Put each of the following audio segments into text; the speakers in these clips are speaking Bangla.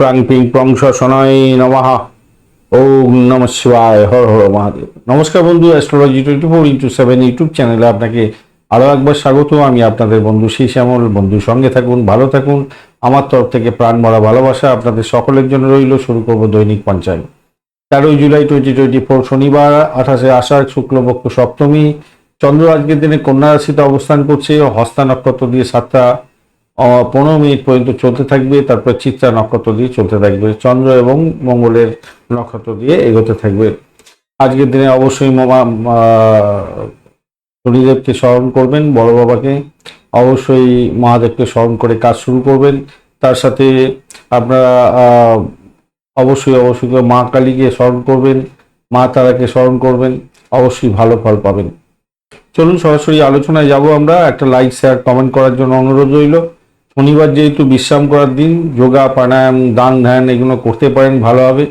প্রাং পিং প্রং শনয় নমঃ। ওম নম শিবায়, হর হর মহাদেব। নমস্কার বন্ধু astrology twenty four into seven YouTube চ্যানেলে আপনাকে আরও একবার স্বাগত। আমি আপনাদের বন্ধু সেই শ্যামল বন্ধু সঙ্গে থাকুন, ভালো থাকুন। আমার তরফ থেকে প্রাণ মরা ভালোবাসা আপনাদের সকলের জন্য রইল। শুরু করব দৈনিক পঞ্চায়েত। তেরোই জুলাই টোয়েন্টি টোয়েন্টি ফোর শনিবার, আঠাশে আষাঢ়, শুক্লপক্ষ সপ্তমী। চন্দ্র আজকের দিনে কন্যা রাশিতে অবস্থান করছে। হস্তা নক্ষত্র দিয়ে সাতটা পনেরো মিনিট পর্যন্ত চলতে থাকবে, তারপর চিত্রা নক্ষত্র দিয়ে চলতে থাকবে, চন্দ্র এবং মঙ্গলের নক্ষত্র দিয়ে এগোতে থাকবে। আজকের দিনে অবশ্যই মামা শনিদেবকে স্মরণ করবেন, বড় বাবাকে। অবশ্যই মহাদেবকে স্মরণ করে কাজ শুরু করবেন। তার সাথে আপনারা অবশ্যই অবশ্যই মা কালীকে স্মরণ করবেন, মা তারাকে স্মরণ করবেন, অবশ্যই ভালো ফল পাবেন। চলুন সরাসরি আলোচনায় যাব আমরা। একটা লাইক শেয়ার কমেন্ট করার জন্য অনুরোধ রইল। শনিবার যেহেতু বিশ্রাম করার দিন, যোগা, প্রাণায়াম, দান ধ্যান এগুলো করতে পারেন ভালোভাবে।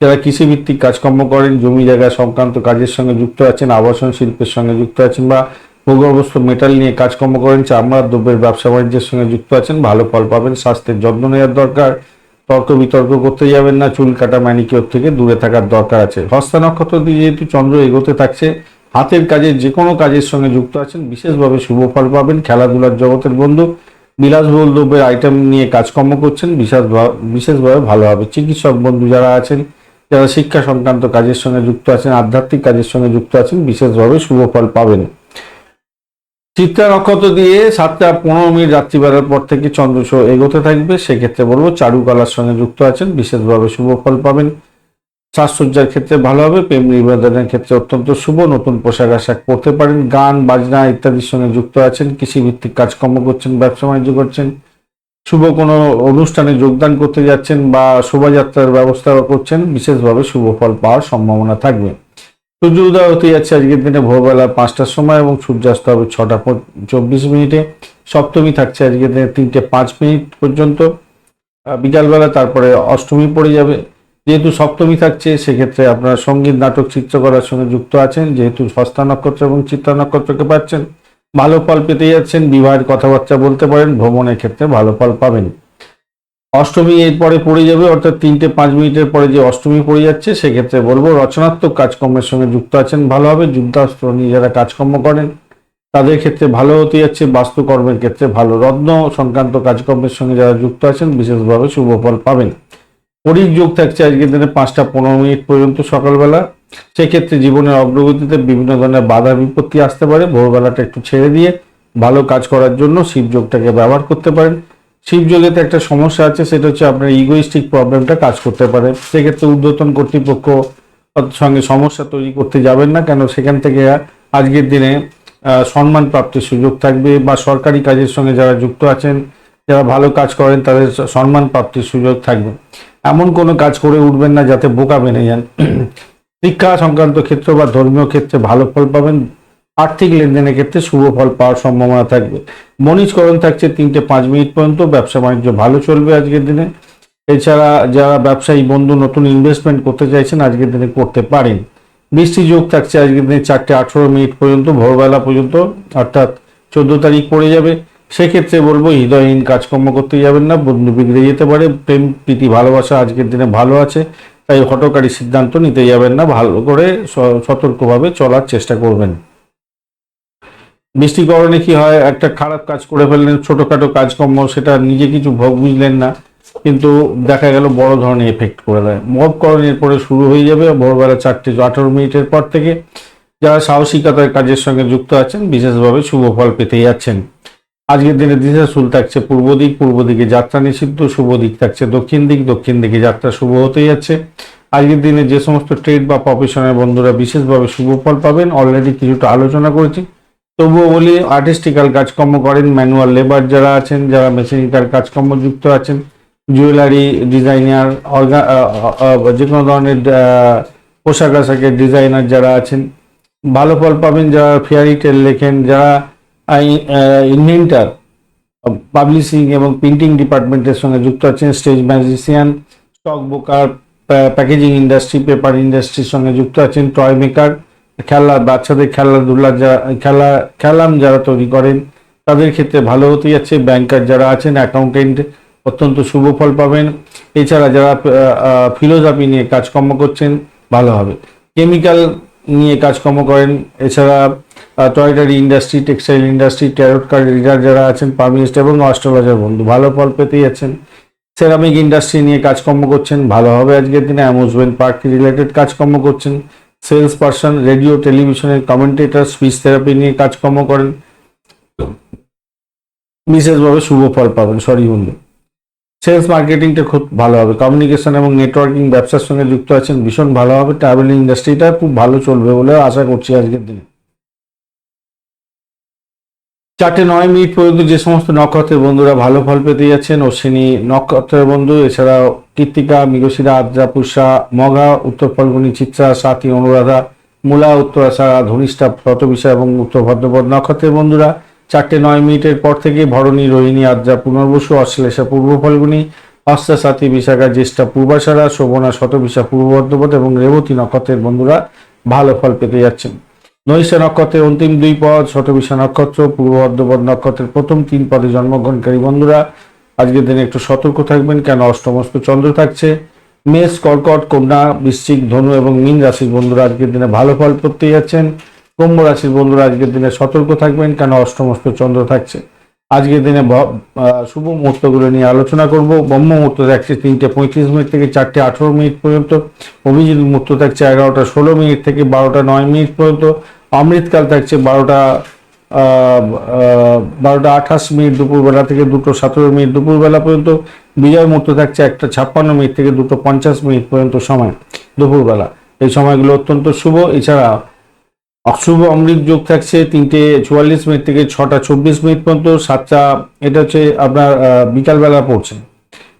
যারা কৃষিভিত্তিক কাজকর্ম করেন, জমি জায়গা সংক্রান্ত কাজের সঙ্গে যুক্ত আছেন, আবাসন শিল্পের সঙ্গে যুক্ত আছেন বা ভূগর্ভস্থ মেটাল নিয়ে কাজকর্ম করেন চামড়ার দ্রব্যের ব্যবসা বাণিজ্যের সঙ্গে যুক্ত আছেন, ভালো ফল পাবেন, স্বাস্থ্যের যত্ন নেওয়ার দরকার, তর্ক বিতর্ক করতে যাবেন না, চুল কাটা ম্যানিকিওর থেকে দূরে থাকার দরকার আছে। হস্তা নক্ষত্র দিয়ে যেহেতু চন্দ্র এগোতে থাকছে, হাতের কাজে যে কোনো কাজের সঙ্গে যুক্ত আছেন, বিশেষভাবে শুভ ফল পাবেন, খেলাধুলার জগতের বন্ধু বিলাসবহুল দ্রব্যের আইটেম নিয়ে কাজকর্ম করছেন বিশেষ বিশেষভাবে ভালো হবে। চিকিৎসক বন্ধু যারা আছেন, যারা শিক্ষা সংক্রান্ত কাজের সঙ্গে যুক্ত আছেন, আধ্যাত্মিক কাজের সঙ্গে যুক্ত আছেন, বিশেষভাবে শুভ ফল পাবেন। চিত্রা নক্ষত্র দিয়ে সাতটা পনেরো মিনিট রাত্রি বেলার পর থেকে চন্দ্র শো এগোতে থাকবে। সেক্ষেত্রে বলব চারুকলার সঙ্গে যুক্ত আছেন, বিশেষভাবে শুভ ফল পাবেন। সাজসজ্জার ক্ষেত্রে ভালো হবে, প্রেম নিবেদনের ক্ষেত্রে অত্যন্ত শুভ, নতুন পোশাক আশাক পরতে পারেন, গান, বাজনা ইত্যাদির সঙ্গে যুক্ত আছেন, কৃষিভিত্তিক কাজকর্ম করছেন, ব্যবসা বাণিজ্য করছেন, শুভ কোনো অনুষ্ঠানে যোগদান করতে যাচ্ছেন বা শোভাযাত্রার ব্যবস্থা করছেন, বিশেষভাবে শুভ ফল পাওয়ার সম্ভাবনা থাকবে। সূর্য উদয় হতে যাচ্ছে আজকের দিনে ভোরবেলা পাঁচটার সময় এবং সূর্যাস্ত হবে ছটা চব্বিশ মিনিটে। সপ্তমী থাকছে আজকের দিনে তিনটে পাঁচ মিনিট পর্যন্ত। বিকালবেলা তারপরে অষ্টমী পড়ে যাবে। যেহেতু সপ্তমী থাকছে, সেক্ষেত্রে আপনারা সংগীত, নাটক, চিত্রকলার সঙ্গে যুক্ত আছেন, যেহেতু হস্তা নক্ষত্র এবং চিত্রা নক্ষত্রকে পাচ্ছেন। ভালো ফল পেতে যাচ্ছেন, বিবাহের কথাবার্তা বলতে পারেন, ভ্রমণের ক্ষেত্রে ভালো ফল পাবেন। অষ্টমী এরপরে পড়ে যাবে, অর্থাৎ তিনটে পাঁচ মিনিটের পরে যে অষ্টমী পড়ে যাচ্ছে, সেক্ষেত্রে বলব রচনাত্মক কাজকর্মের সঙ্গে যুক্ত আছেন, ভালো হবে। যুদ্ধাস্ত্র নিয়ে যারা কাজকর্ম করেন, তাদের ক্ষেত্রে ভালো হতে যাচ্ছে, বাস্তুকর্মের ক্ষেত্রে ভালো। রত্ন সংক্রান্ত কাজকর্মের সঙ্গে যারা যুক্ত আছেন, বিশেষভাবে শুভ ফল পাবেন। পরিক যোগ থাকছে আজকের দিনে পাঁচটা পনেরো মিনিট পর্যন্ত সকালবেলা। সেক্ষেত্রে জীবনের অগ্রগতিতে বিভিন্ন ধরনের বাধা বিপত্তি আসতে পারে। ভোরবেলাটা একটু ছেড়ে দিয়ে ভালো কাজ করার জন্য শিবযোগটাকে ব্যবহার করতে পারেন। শিবযোগেতে একটা সমস্যা আছে, সেটা হচ্ছে আপনার ইগোইস্টিক প্রবলেমটা কাজ করতে পারে। সেক্ষেত্রে ঊর্ধ্বতন কর্তৃপক্ষ সঙ্গে সমস্যা তৈরি করতে যাবেন না, কেন সেখান থেকে আজকের দিনে সম্মান প্রাপ্তির সুযোগ থাকবে বা সরকারি কাজের সঙ্গে যারা যুক্ত আছেন, যারা ভালো কাজ করেন, তাদের সম্মান প্রাপ্তির সুযোগ থাকবে। এমন কোনো কাজ করে উঠবেন না যাতে বোকা বেনে যান। শিক্ষা সংক্রান্ত ক্ষেত্র বা ধর্মীয় ক্ষেত্রে ভালো ফল পাবেন। আর্থিক লেনদেনের ক্ষেত্রে শুভ ফল পাওয়ার সম্ভাবনা থাকবে। মনিজকরণ থাকছে তিনটে পাঁচ মিনিট পর্যন্ত। ব্যবসা বাণিজ্য ভালো চলবে আজকের দিনে। এছাড়া যারা ব্যবসায়ী, বন্ধু, নতুন ইনভেস্টমেন্ট করতে চাইছেন, আজকের দিনে করতে পারেন। বৃষ্টি যোগ থাকছে আজকের দিনে চারটে আঠেরো মিনিট পর্যন্ত, ভোরবেলা পর্যন্ত, অর্থাৎ চোদ্দ তারিখ পড়ে যাবে। সেক্ষেত্রে বলব, হৃদয়হীন কাজকর্ম করতে যাবেন না, বন্ধু বিগড়ে যেতে পারে, প্রেম, প্রীতি, ভালোবাসা আজকের দিনে ভালো আছে, তাই হটকারী সিদ্ধান্ত নিতে যাবেন না, ভালো করে সতর্কভাবে চলার চেষ্টা করবেন। বৃষ্টিকরণে কি হয়, একটা খারাপ কাজ করে ফেললেন, ছোটোখাটো কাজকর্ম, সেটা নিজে কিছু ভোগ বুঝলেন না, কিন্তু দেখা গেল বড় ধরনের এফেক্ট করে দেয়। মবকরণের পরে শুরু হয়ে যাবে, ভোরবেলা চারটে আঠারো মিনিটের পর থেকে, যারা সাহসিকতার কাজের সঙ্গে যুক্ত আছেন, বিশেষভাবে শুভ ফল পেতে যাচ্ছেন। আজকের দিনে দিশা শুল থাকছে পূর্ব দিক, পূর্ব দিকে যাত্রা নিষিদ্ধ, শুভ দিক থাকছে দক্ষিণ দিক, দক্ষিণ দিকে যাত্রা শুভ হতে যাচ্ছে। আজকের দিনে যে সমস্ত ট্রেড বা প্রফেশনের বন্ধুরা বিশেষভাবে শুভ ফল পাবেন অলরেডি কিছুটা আলোচনা করেছি। তবুও বলি আর্টিস্টিক্যাল কাজকর্ম করেন ম্যানুয়াল লেবার যারা আছেন, যারা মেশিনিক্যাল কাজকর্ম যুক্ত আছেন জুয়েলারি ডিজাইনার অর্গা যে কোনো ধরনের পোশাক আশাকের ডিজাইনার যারা আছেন, ভালো ফল পাবেন, যারা ফেয়ারি টেল লেখেন, যারা ইনভেন্টার পাবলিশিং এবং প্রিন্টিং ডিপার্টমেন্টের সঙ্গে যুক্ত আছেন stage magician stock broker packaging industry paper ইন্ডাস্ট্রির সঙ্গে যুক্ত আছেন টয় মেকার খেলা বাচ্চাদের খেলাধুলা যা খেলা, খেলাম যারা তৈরি করেন, তাদের ক্ষেত্রে ভালো হতে যাচ্ছে। ব্যাংকার যারা আছেন অ্যাকাউন্টেন্ট অত্যন্ত শুভ ফল পাবেন। এছাড়া যারা ফিলোজফি নিয়ে কাজকর্ম করছেন, ভালো হবে। কেমিক্যাল নিয়ে কাজকর্ম করেন। এছাড়া toiletry industry textile industry tarot card reader যারা আছেন পারমিনিস্ট এবং অস্ট্রোলজার বন্ধু, ভালো ফল পেতেই আছেন। সেরামিক ইন্ডাস্ট্রি নিয়ে কাজকর্ম করছেন, ভালো হবে আজকের দিনে। অ্যামুজমেন্ট পার্ক রিলেটেড কাজকর্ম করছেন। সেলস পার্সন রেডিও টেলিভিশনের কমেন্টেটার স্পিচ থেরাপি নিয়ে কাজকর্ম করেন। বিশেষভাবে শুভ ফল পাবেন। সরি বন্ধু। সেলস মার্কেটিংটা খুব ভালো হবে। কমিউনিকেশন এবং নেটওয়ার্কিং ব্যবসার সঙ্গে যুক্ত আছেন, ভীষণ ভালো হবে। ট্রাভেলিং ইন্ডাস্ট্রিটা খুব ভালো চলবে বলে আশা করছি আজকের দিনে। চারটে নয় মিনিট পর্যন্ত যে সমস্ত নক্ষত্রের বন্ধুরা ভালো ফল পেতে যাচ্ছেন, অশ্বিনী নক্ষত্রের বন্ধু, এছাড়াও কৃত্তিকা মৃগশিরা, আদ্রা পুষা মঘা উত্তর ফল্গুনি, চিত্রা, সাথী, অনুরাধা, মূলা উত্তরাষাঢ়া ধনিষ্ঠা শতবিশা এবং উত্তর ভদ্রপদ নক্ষত্রের বন্ধুরা চারটে নয় মিনিটের পর থেকে ভরণী রোহিণী আদ্রা পুনর্বসু অশ্লেষা পূর্ব ফল্গুনি হস্তা সাথী বিশাখা, জ্যেষ্ঠা পূর্বাষাঢ়া শোভনা শতবিশা পূর্ব ভদ্রপদ এবং রেবতী নক্ষত্রের বন্ধুরা ভালো ফল পেতে যাচ্ছেন। নৈশা নক্ষত্রের অন্তিম দুই পদ, শতবিশা নক্ষত্র, পূর্ব ভদ্রপদ নক্ষত্রের প্রথম তিন পদে জন্মগ্রহণকারী বন্ধুরা, আজকের দিনে একটু সতর্ক থাকবেন, কেন অষ্টমস্ত চন্দ্র থাকছে। মেষ, কর্কট, কন্যা, বৃশ্চিক, ধনু এবং মীন রাশির বন্ধুরা আজকের দিনে ভালো ফল করতে যাচ্ছেন। কুম্ভ রাশির বন্ধুরা, আজকের দিনে সতর্ক থাকবেন কেন অষ্টমস্ত চন্দ্র থাকছে। আজকের দিনে শুভ মুহূর্তগুলো নিয়ে আলোচনা করব। ব্রহ্ম মুহূর্ত থাকছে তিনটে পঁয়ত্রিশ মিনিট থেকে চারটে আঠেরো মিনিট পর্যন্ত। অভিজিৎ মুহূর্ত থাকছে এগারোটা ষোলো মিনিট থেকে বারোটা নয় মিনিট পর্যন্ত। অমৃতকাল থাকছে বারোটা বারোটা আঠাশ মিনিট দুপুরবেলা থেকে দুটো সতেরো মিনিট দুপুরবেলা পর্যন্ত। বিজয় মুহূর্ত থাকছে একটা ছাপ্পান্ন মিনিট থেকে দুটো পঞ্চাশ মিনিট পর্যন্ত সময় দুপুরবেলা। এই সময়গুলো অত্যন্ত শুভ। এছাড়া অশুভ অমৃত যোগ থাকছে তিনটে চুয়াল্লিশ মিনিট থেকে ছটা চব্বিশ মিনিট পর্যন্ত, সাতটা, এটা হচ্ছে আপনার বিকালবেলা পড়ছে।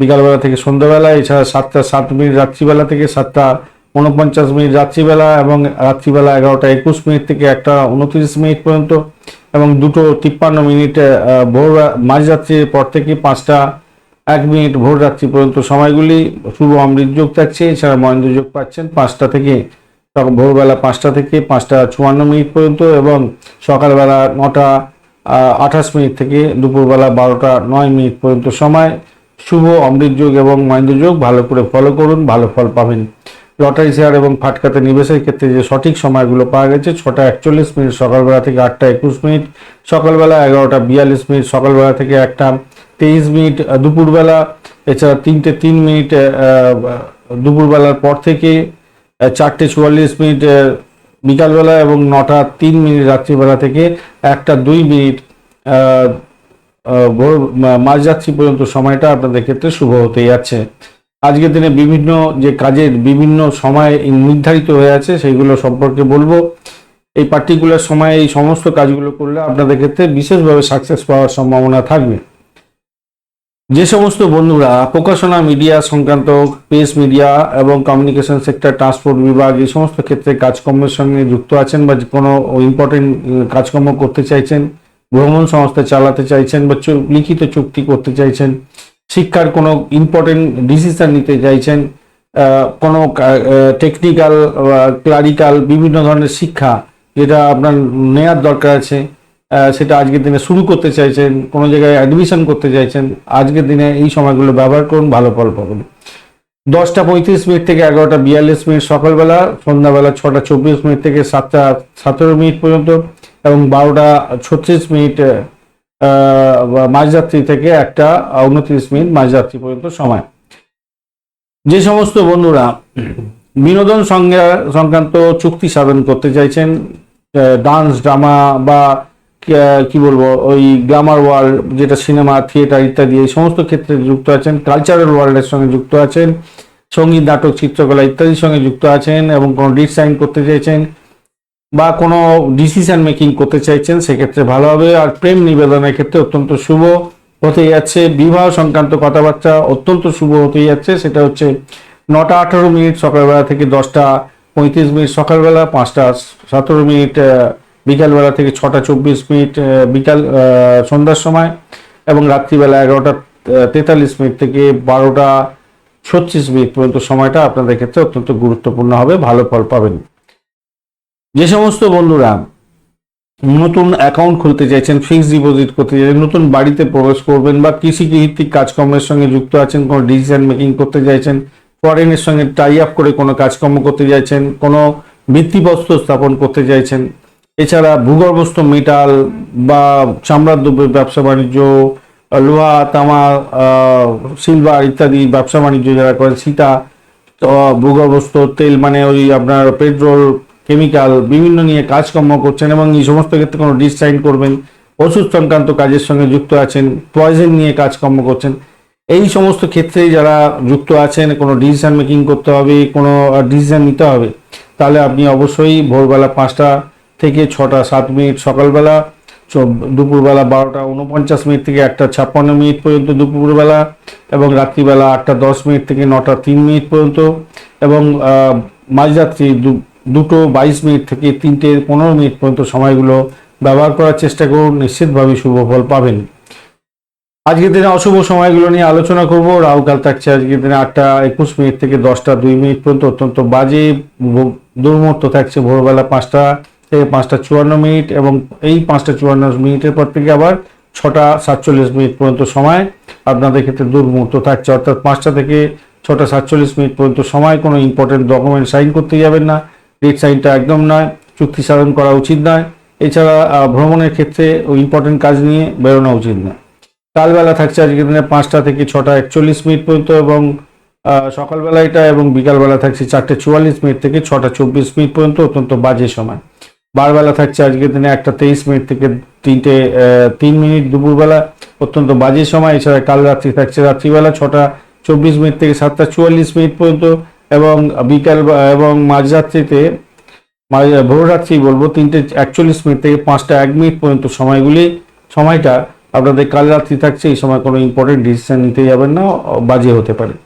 বিকালবেলা থেকে সন্ধ্যাবেলা, এছাড়া সাতটা সাত মিনিট রাত্রিবেলা থেকে সাতটা উনপঞ্চাশ মিনিট রাত্রিবেলা এবং রাত্রিবেলা এগারোটা একুশ মিনিট থেকে একটা উনত্রিশ মিনিট পর্যন্ত এবং দুটো তিপ্পান্ন মিনিট ভোর মাঝরাত্রির পর থেকে পাঁচটা এক মিনিট ভোর রাত্রি পর্যন্ত সময়গুলি শুভ অমৃত যোগ থাকছে। এছাড়া মহেন্দ্র যোগ পাচ্ছেন পাঁচটা থেকে তখন ভোরবেলা পাঁচটা থেকে পাঁচটা চুয়ান্ন মিনিট পর্যন্ত এবং সকালবেলা নটা আঠাশ মিনিট থেকে দুপুরবেলা বারোটা, নয় মিনিট পর্যন্ত সময়। শুভ অমৃত যোগ এবং মহেন্দ্র যোগ, ভালো করে ফলো করুন, ভালো ফল পাবেন। লটারি শেয়ার এবং ফাটকাতে নিবেশের ক্ষেত্রে যে সঠিক সময়গুলো পাওয়া গেছে, ছটা একচল্লিশ মিনিট, সকালবেলা থেকে আটটা একুশ মিনিট, সকালবেলা এগারোটা বিয়াল্লিশ মিনিট, সকালবেলা থেকে একটা তেইশ মিনিট, দুপুরবেলা, এছাড়া তিনটে তিন মিনিট দুপুরবেলার পর থেকে চারটে চুয়াল্লিশ মিনিট বিকালবেলা এবং নটা তিন মিনিট রাত্রিবেলা থেকে একটা দুই মিনিট ভোর মাঝরাত্রি পর্যন্ত সময়টা আপনাদের ক্ষেত্রে শুভ হতে যাচ্ছে। আজকের দিনে বিভিন্ন যে কাজের বিভিন্ন সময় নির্ধারিত হয়ে আছে সেইগুলো সম্পর্কে বলব। এই পার্টিকুলার সময়ে এই সমস্ত কাজগুলো করলে আপনাদের ক্ষেত্রে বিশেষভাবে সাকসেস পাওয়ার সম্ভাবনা থাকবে। যে সমস্ত বন্ধুরা, প্রকাশনা মিডিয়া সংক্রান্ত প্রেস মিডিয়া এবং কমিউনিকেশন সেক্টর ট্রান্সপোর্ট বিভাগ, এই সমস্ত ক্ষেত্রে কাজকর্মের সঙ্গে যুক্ত আছেন বা কোনো ইম্পর্টেন্ট কাজকর্ম করতে চাইছেন, ভ্রমণ সংস্থা চালাতে চাইছেন বা লিখিত চুক্তি করতে চাইছেন, শিক্ষার কোনো ইম্পর্টেন্ট ডিসিশন নিতে চাইছেন কোনো টেকনিক্যাল ক্লারিক্যাল বিভিন্ন ধরনের শিক্ষা যেটা আপনার নেয়ার দরকার আছে সেটা আজকের দিনে শুরু করতে চাইছেন, কোনো জায়গায় অ্যাডমিশন করতে চাইছেন, আজকের দিনে এই সময়গুলো ব্যবহার করুন, ভালো ফল পাবেন। দশটা পঁয়ত্রিশ মিনিট থেকে এগারোটা বিয়াল্লিশ মিনিট সকালবেলা, সন্ধ্যাবেলা ছটা চব্বিশ মিনিট থেকে সাতটা সতেরো মিনিট পর্যন্ত, এবং বারোটা ছত্রিশ মিনিট মাঝরাত্রি থেকে একটা উনত্রিশ মিনিট মাঝরাত্রি পর্যন্ত সময়। যে সমস্ত বন্ধুরা বিনোদন সংজ্ঞা সংক্রান্ত চুক্তি সাধন করতে চাইছেন ডান্স, ড্রামা বা কি- বলব, ওই গ্ল্যামার ওয়ার্ল্ড, যেটা সিনেমা, থিয়েটার ইত্যাদি, এই সমস্ত ক্ষেত্রে যুক্ত আছেন, কালচারাল ওয়ার্ল্ডের সঙ্গে যুক্ত আছেন, সংগীত, নাটক, চিত্রকলা ইত্যাদির সঙ্গে যুক্ত আছেন এবং কোনো ডিসাইন করতে চাইছেন বা কোনো ডিসিশন মেকিং করতে চাইছেন, সেক্ষেত্রে ভালো হবে। আর প্রেম নিবেদনের ক্ষেত্রে অত্যন্ত শুভ হতে যাচ্ছে। বিবাহ সংক্রান্ত কথাবার্তা অত্যন্ত শুভ হতে যাচ্ছে। সেটা হচ্ছে নটা আঠারো মিনিট সকালবেলা থেকে দশটা পঁয়ত্রিশ মিনিট সকালবেলা, পাঁচটা সতেরো মিনিট বিকালবেলা থেকে ছটা চব্বিশ মিনিট বিকাল সন্ধ্যার সময় এবং রাত্রিবেলা এগারোটা তেতাল্লিশ মিনিট থেকে বারোটা ছত্রিশ মিনিট পর্যন্ত সময়টা আপনাদের ক্ষেত্রে অত্যন্ত গুরুত্বপূর্ণ হবে, ভালো ফল পাবেন। যে সমস্ত বন্ধুরা নতুন অ্যাকাউন্ট খুলতে চাইছেন ফিক্সড ডিপোজিট করতে চাইছেন, নতুন বাড়িতে প্রবেশ করবেন বা কৃষি ভিত্তিক কাজকর্মের সঙ্গে যুক্ত আছেন, কোনো ডিসিশন মেকিং করতে চাইছেন ফরেনের সঙ্গে টাই আপ করে কোনো কাজকর্ম করতে চাইছেন, কোনো ভিত্তিপ্রস্তর স্থাপন করতে চাইছেন এছাড়া ভূগর্ভস্থ মেটাল বা চামড়ার দ্রব্যের ব্যবসা বাণিজ্য লোহা, তামা সিলভার ইত্যাদি ব্যবসা বাণিজ্য যারা করেন, সীতা ভূগর্ভস্থ তেল মানে ওই আপনার পেট্রোল কেমিক্যাল বিভিন্ন নিয়ে কাজকর্ম করছেন এবং এই সমস্ত ক্ষেত্রে কোনো ডিসাইন করবেন, ওষুধ সংক্রান্ত কাজের সঙ্গে যুক্ত আছেন পয়জন নিয়ে কাজকর্ম করছেন। এই সমস্ত ক্ষেত্রে যারা যুক্ত আছেন, কোনো ডিসিশন মেকিং করতে হবে, কোনো ডিসিশন নিতে হবে, তাহলে আপনি অবশ্যই ভোরবেলা পাঁচটা থেকে ছটা, সাত মিনিট সকালবেলা দুপুরবেলা বারোটা উনপঞ্চাশ মিনিট থেকে একটা ছাপ্পান্ন মিনিট পর্যন্ত দুপুরবেলা এবং রাত্রিবেলা আটটা, দশ মিনিট থেকে নটা, তিন মিনিট পর্যন্ত এবং মাঝরাত্রি দুটো বাইশ মিনিট থেকে তিনটে পনেরো মিনিট পর্যন্ত সময়গুলো ব্যবহার করার চেষ্টা করুন। নিশ্চিতভাবে শুভ ফল পাবেন। আজকের দিনে অশুভ সময়গুলো নিয়ে আলোচনা করব। রাহুকাল থাকছে আজকের দিনে আটটা, একুশ মিনিট থেকে দশটা, দুই মিনিট পর্যন্ত অত্যন্ত বাজে। দুর্মুহূর্ত থাকছে ভোরবেলা পাঁচটা। থেকে পাঁচটা চুয়ান্ন মিনিট এবং এই পাঁচটা চুয়ান্ন মিনিটের পর থেকে আবার ছটা সাতচল্লিশ মিনিট পর্যন্ত সময় আপনাদের ক্ষেত্রে দুর্মুহূর্ত থাকছে। অর্থাৎ পাঁচটা থেকে ছটা সাতচল্লিশ মিনিট পর্যন্ত সময় কোনো ইম্পর্টেন্ট ডকুমেন্ট সাইন করতে যাবেন না। ডেট সাইনটা একদম নয়, চুক্তি সাধন করা উচিত নয়। এছাড়া ভ্রমণের ক্ষেত্রে ইম্পর্টেন্ট কাজ নিয়ে বেরোনো উচিত নয়। কালবেলা থাকছে আজকের দিনে পাঁচটা থেকে ছটা একচল্লিশ মিনিট পর্যন্ত এবং সকালবেলা এটা এবং বিকালবেলা থাকছে চারটে চুয়াল্লিশ মিনিট থেকে ছটা চব্বিশ মিনিট পর্যন্ত অত্যন্ত বাজে সময়। বারবেলা থাকছে আজকের দিনে একটা তেইশ মিনিট থেকে তিনটে তিন মিনিট দুপুরবেলা, অত্যন্ত বাজে সময়। এছাড়া কাল রাত্রি থাকছে রাত্রিবেলা ছটা চব্বিশ মিনিট থেকে সাতটা চুয়াল্লিশ মিনিট পর্যন্ত এবং বিকাল এবং মাঝরাত্রিতে মাঝ- ভোররাত্রি বলব, তিনটে একচল্লিশ মিনিট থেকে পাঁচটা এক মিনিট পর্যন্ত সময়গুলি, সময়টা আপনাদের কাল রাত্রি থাকছে, এই সময় কোনো ইম্পর্টেন্ট ডিসিশন নিতে যাবেন না, বাজে হতে পারে।